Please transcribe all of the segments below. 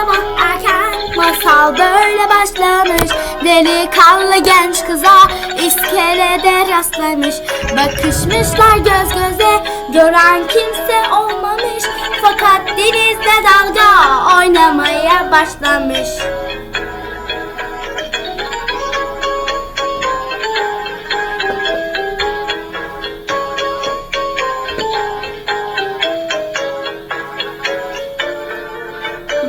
sabah erken masal böyle başlamış. Delikanlı genç kıza iskelede rastlamış. Bakışmışlar göz göze gören kimse olmamış. Fakat denizde dalga oynamaya başlamış.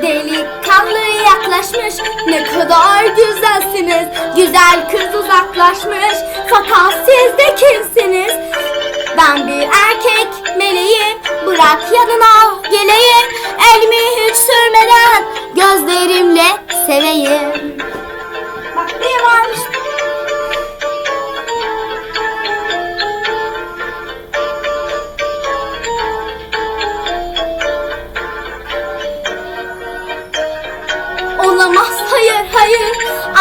Delikanlı yaklaşmış. Ne kadar güzelsiniz. Güzel kız uzaklaşmış. Fakat siz de kimsiniz? Ben bir erkek meleğim. Bırak yanına geleyim. Elimi hiç sürmeden Gözlerimle seveyim. Bak ne varmış hayır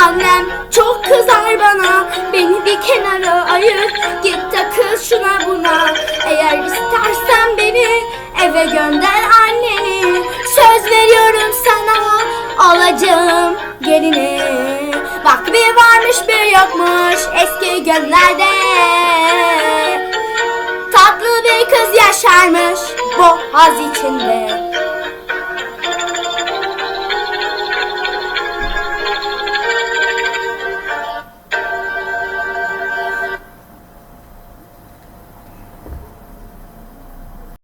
Annem çok kızar bana. Beni bir kenara ayır Git takıl şuna buna. Eğer istersen beni Eve gönder anneni Söz veriyorum sana Alacağım gelini. Bak bir varmış bir yokmuş Eski günlerde. Tatlı bir kız yaşarmış Boğaz içinde